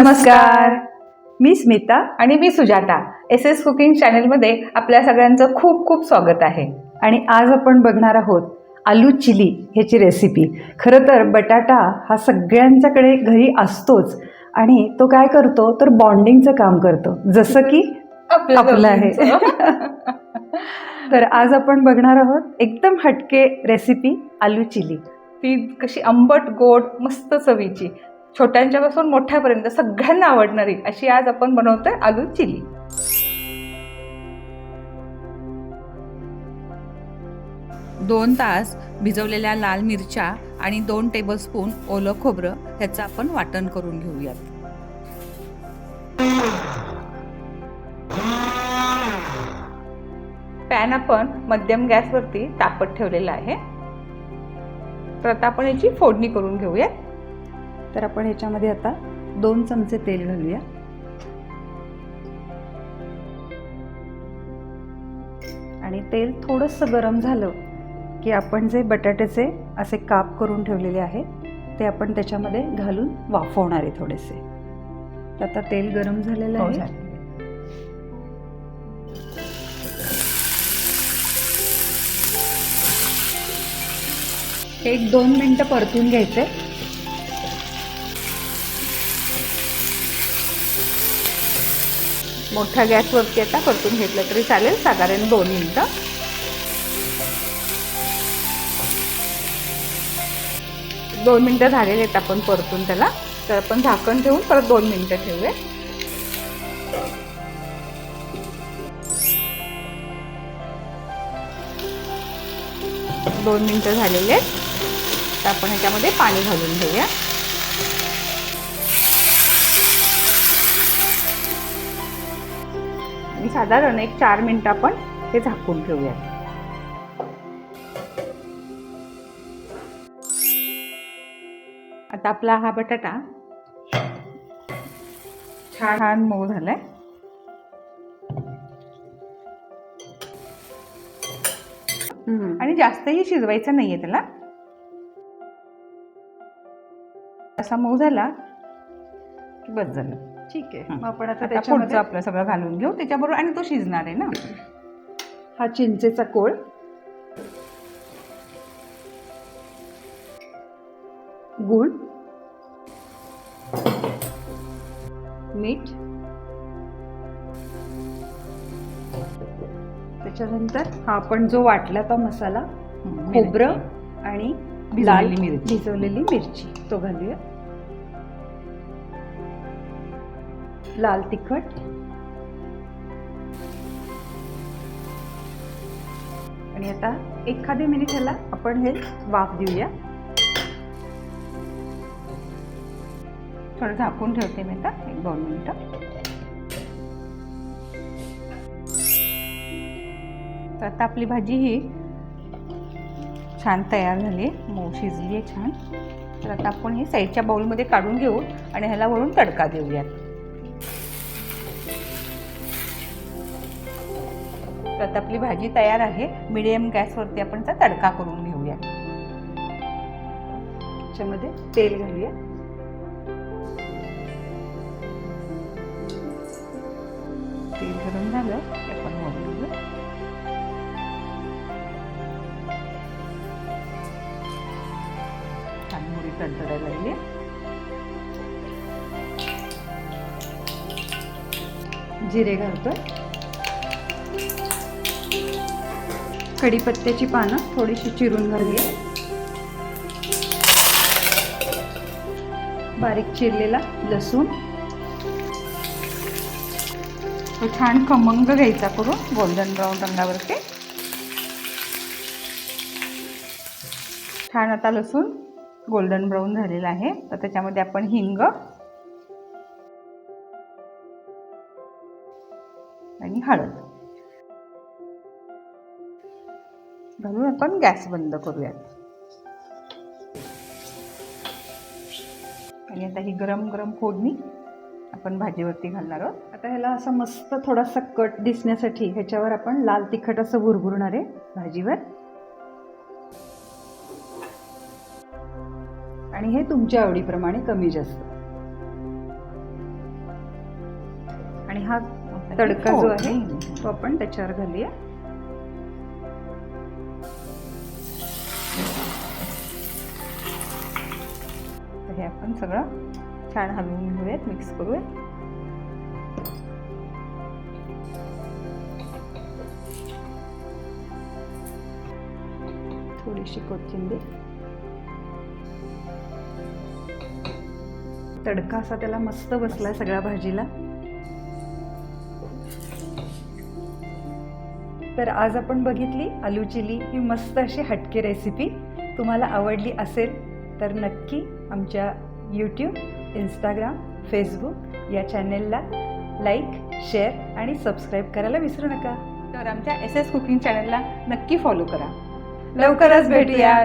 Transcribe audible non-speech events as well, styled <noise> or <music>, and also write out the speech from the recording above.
नमस्कार. मी स्मिता आणि मी सुजाता. एस एस कुकिंग चॅनलमध्ये आपल्या सगळ्यांचं खूप खूप स्वागत आहे. आणि आज आपण बघणार आहोत आलू चिली ह्याची रेसिपी खरं तर बटाटा हा सगळ्यांच्याकडे घरी असतोच आणि तो काय करतो? तर बॉन्डिंगचं काम करतो. जसं की आपलं आहे. <laughs> तर आज आपण बघणार आहोत एकदम हटके रेसिपी आलू चिली. ती कशी आंबट गोड मस्त चवीची. छोट्यांच्यापासून मोठ्यापर्यंत सगळ्यांना आवडणारी अशी आज आपण बनवतोय आलू चिली. दोन तास भिजवलेल्या लाल मिरच्या आणि दोन टेबलस्पून ओलं खोबरं ह्याचं आपण वाटण करून घेऊयात. पॅन आपण मध्यम गॅसवरती तापत ठेवलेला आहे. तर आता आपण याची फोडणी करून घेऊयात. तर आपण ह्याच्यामध्ये आता दोन चमचे तेल घालूया. आणि तेल थोडंसं गरम झालं की आपण जे बटाट्याचे असे काप करून ठेवलेले आहेत ते आपण त्याच्यामध्ये घालून वाफवणार आहे थोडेसे. तर आता तेल गरम झालेलं हो, आहे. एक दोन मिनटं परतून घ्यायचे. मोठ्या गॅसवरती आता परतून घेतलं तरी चालेल साधारण दोन मिनटं. दोन मिनटं झालेले आहेत आपण परतून त्याला. तर आपण झाकण ठेवून परत दोन मिनटं ठेवूया. दोन मिनटं झालेले आहेत. तर आपण ह्याच्यामध्ये पाणी घालून घेऊया. आणि साधारण एक चार मिनिटं आपण हे झाकून ठेवूया आता आपला हा बटाटा छान मऊ झालाय. आणि जास्तही शिजवायचं नाहीये त्याला. असा मऊ झाला की बस झालं. ठीक आहे. मग आपण आता आता पुढचं त्याच्यामध्ये आपलं सगळं घालून घेऊ. त्याच्याबरोबर आणि तो शिजणार आहे ना? हा चिंचेचा कोळ. गूळ. मीठ. त्याच्यानंतर हा आपण जो वाटला तो मसाला खोबरं आणि लाल भिजवलेली मिरची. भिजवलेली मिरची तो घालूया. लाल तिखट. आणि आता एखादी मिनिट ह्याला आपण हे वाफ देऊया. थोडं झाकून ठेवते मी आता एक दोन मिनिटं. तर आता आपली भाजी ही छान तयार झाली आहे मऊ शिजली आहे छान. तर आता आपण ही साईडच्या बाउलमध्ये काढून घेऊ आणि ह्याला वरून तडका देऊयात. तर आता आपली भाजी तयार आहे. मिडियम गॅसवरती आपण त्या तडका करून घेऊया. त्याच्यामध्ये तेल घालूया. तेल गरम झालं आपण मोहरी छान मोहरी तडतडायला लागली. जिरे घालतोय. कढीपत्त्याची पानं थोडीशी चिरून घालूया. बारीक चिरलेला लसूण. तो छान खमंग घ्यायचा करून गोल्डन ब्राऊन रंगावरती. छान आता लसूण गोल्डन ब्राऊन झालेला आहे. तर त्याच्यामध्ये आपण हिंग आणि हळद. घालून आपण गॅस बंद करूयात. आणि आता ही गरम गरम फोडणी आपण भाजीवरती घालणार आहोत. आता ह्याला असं मस्त थोडासा कट दिसण्यासाठी ह्याच्यावर आपण लाल तिखट असं भुरभुरणार आहे भाजीवर. आणि हे तुमच्या आवडीप्रमाणे कमी जास्त. आणि हा तडका जो आहे तो आपण त्याच्यावर घालूया. हे आपण सगळं छान हलवून घेऊयात मिक्स करूयात. थोडीशी कोथिंबीर. तडका असा त्याला मस्त बसलाय सगळ्या भाजीला. तर आज आपण बघितली आलू चिली ही मस्त अशी हटके रेसिपी तुम्हाला आवडली असेल तर नक्की आमच्या यूट्यूब इंस्टाग्राम फेसबुक या चॅनेलला लाईक शेअर आणि सबस्क्राईब करायला विसरू नका. तर आमच्या एस एस कुकिंग चॅनलला नक्की फॉलो करा. लवकरच भेटूया